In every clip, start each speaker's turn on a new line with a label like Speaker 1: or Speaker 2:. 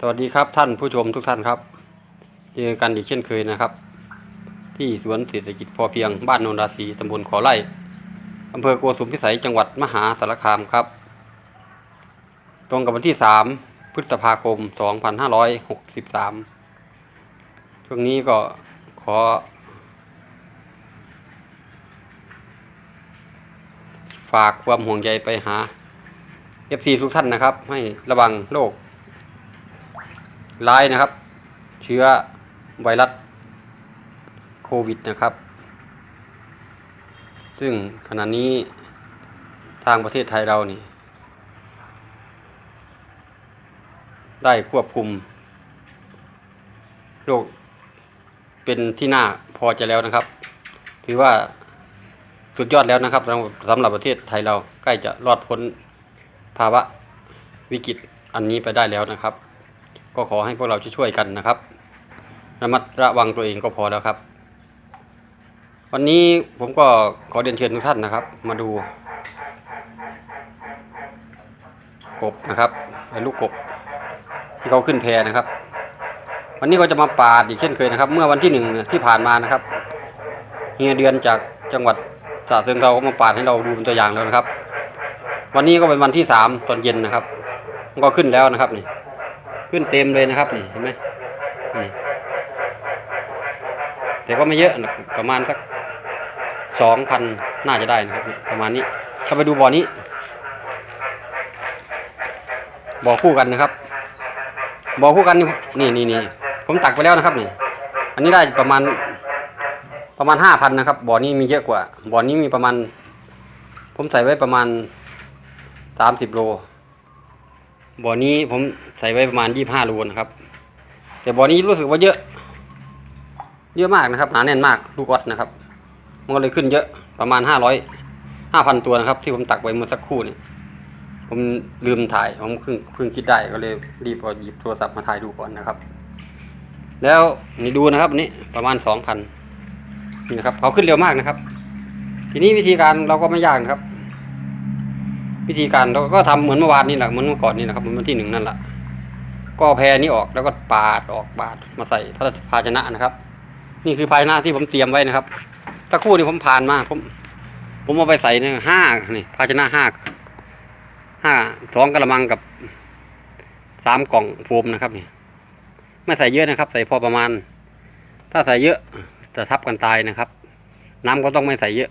Speaker 1: สวัสดีครับท่านผู้ชมทุกท่านครับ เจอกันอีกเช่นเคยนะครับ ที่สวนเศรษฐกิจพอเพียงบ้านโนนราศีตำบลขอไร่อำเภอโกสุมพิสัยจังหวัดมหาสารคามครับ ตรงกับวันที่ 3 พฤษภาคม 2563 ช่วงนี้ก็ขอ ฝากความห่วงใยไปหา FC ทุกท่านนะครับ ให้ระวังโรค ร้ายนะครับ เชื้อไวรัสโควิดนะครับ ซึ่งขณะนี้ทางประเทศไทยเรานี่ ได้ควบคุมโรคเป็นที่น่าพอใจแล้วนะครับ ถือว่าสุดยอดแล้วนะครับสำหรับประเทศไทยเราใกล้จะรอดพ้นภาวะวิกฤตอันนี้ไปได้แล้วนะครับ ก็ขอให้พวกเราช่วยกันนะครับระมัดระวังตัวเองก็พอแล้วครับ วันนี้ผมก็ขอเรียนเชิญทุกท่านนะครับ มาดู กบนะครับไอ้ลูกกบที่เขาขึ้นแพนะครับ วันนี้ก็จะมาปาดอีกเช่นเคยนะครับ เมื่อวันที่หนึ่งที่ผ่านมานะครับเฮียเดือนจากจังหวัดสระเชิงเราก็มาปาดให้เราดูเป็นตัวอย่างแล้วนะครับ วันนี้ก็เป็นวันที่สามตอนเย็นนะครับมันก็ขึ้นแล้วนะครับนี่ ขึ้นเต็มเลยนะครับนี่เห็นไหมนี่แต่ก็ไม่เยอะประมาณสักสองพันน่าจะได้นะครับ ประมาณนี้เข้าไปดูบ่อนี้บ่อคู่กันนะครับบ่อคู่กันนี่นี่นี่ผมตักไปแล้วนะครับนี่ อันนี้ได้ประมาณประมาณห้าพันนะครับบ่อนี้มีเยอะกว่าบ่อนี้มีประมาณ ผมใส่ไว้ประมาณสามสิบโลบ่อนี้ผม ใส่ไว้ประมาณยี่ห้าโลนะครับ แต่บ่อนี้รู้สึกว่าเยอะ เยอะมากนะครับหนาแน่นมากลูกออดนะครับ มันก็เลยขึ้นเยอะประมาณห้าร้อยห้าพันตัวนะครับ ที่ผมตักไว้เมื่อสักครู่นี่ผมลืมถ่ายผมเพิ่งเพิ่งคิดได้ก็เลยรีบเอาหยิบโทรศัพท์มาถ่ายดูก่อนนะครับ แล้วนี่ดูนะครับนี้ประมาณสองพันนี่นะครับเขาขึ้นเร็วมากนะครับ ทีนี้วิธีการเราก็ไม่ยากนะครับ วิธีการเราก็ทำเหมือนเมื่อวานนี่แหละเหมือนเมื่อก่อนนี่นะครับเหมือนวันที่หนึ่งนั่นแหละ ก็แพรนี้ออกแล้วก็ปาดออกปาดมาใส่พระภาชนะนะครับ นี่คือภาชนะที่ผมเตรียมไว้นะครับตะคู่นี่ผมผ่านมาผมผมเอาไปใส่ในห้านี่ภาชนะห้าห้าสองกระมังกับสามกล่องโฟมนะครับนี่ไม่ใส่เยอะนะครับ ใส่พอประมาณ ถ้าใส่เยอะจะทับกันตายนะครับ น้ำก็ต้องไม่ใส่เยอะ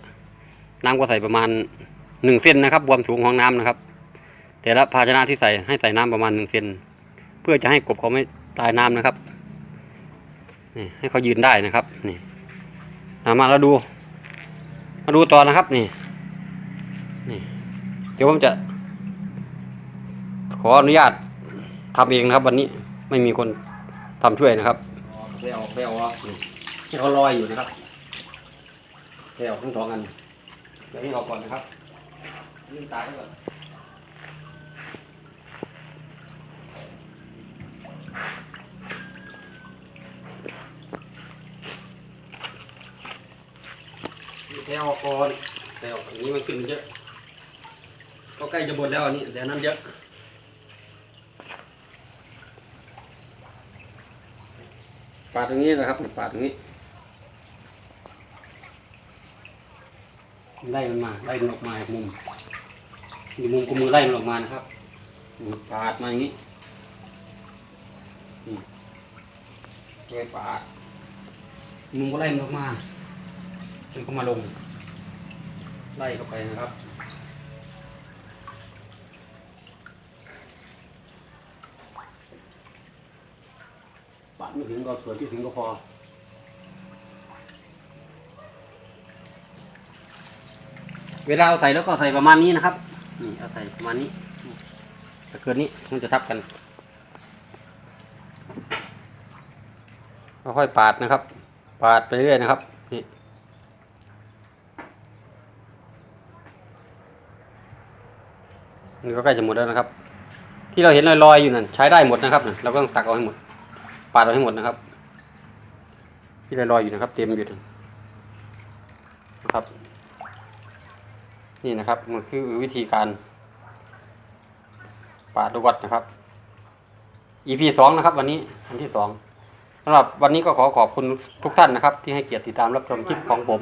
Speaker 1: น้ำก็ใส่ประมาณหนึ่งเซนนะครับความสูงของน้ำนะครับ แต่ละภาชนะที่ใส่ให้ใส่น้ำประมาณหนึ่งเซน พื่อจะให้กบเขาไม่ตายน้ำนะครับนี่ให้เขายืนได้นะครับนี่เอามาเราดู มาดูต่อนะครับนี่นี่เดี๋ยวผมจะ ขออนุญาตทำเองนะครับ วันนี้ไม่มีคนทำช่วยนะครับไปเอาไปเอานี่ที่เขาลอยอยู่นะครับไปเอาทั้งสองอันเดี๋ยวให้ออกก่อนนะครับลืมตาไว้ก่อน ไปเอาก่อนไปเอาอันนี้มันขึ้นเยอะ ก็ใกล้จะหมดแล้วอันนี้แต่นนั้นเยอะปาดตรงนี้นะครับปาดตรงนี้ ไล่มันมาไล่มันออกมามุมอยู่มุมกุมมือไล่มันออกมานะครับปาดมาอย่างนี้ด้วยปาดมุมก็ไล่มันออกมา จนเขามาลง ไล่เข้าไปนะครับปาดไม่ถึงก็ส่วนที่ถึงก็พอเวลาเอาใส่แล้วก็ใส่ประมาณนี้นะครับ นี่เอาใส่ประมาณนี้ถ้าเกินนี้มันจะทับกัน ค่อยๆปาดนะครับ ปาดไปเรื่อยนะครับ มันก็ใกล้จะหมดแล้วนะครับ ที่เราเห็นลอยๆอยู่นั่นใช้ได้หมดนะครับเราก็ต้องตักเอาให้หมดปาดเอาให้หมดนะครับ ที่ลอยๆอยู่นะครับ เต็มอยู่นะครับ นี่นะครับมันคือวิธีการปาดลูกวัดนะครับ EP สองนะครับ วันนี้วันที่สองสำหรับวันนี้ก็ขอขอบคุณทุกท่านนะครับ ที่ให้เกียรติติดตามรับชมคลิปของผม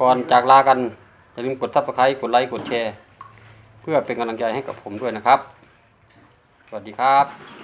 Speaker 1: ก่อนจากลากันอย่าลืมกดซับสไครต์กดไลค์กดแชร์ เพื่อเป็นกำลังใจให้กับผมด้วยนะครับ สวัสดีครับ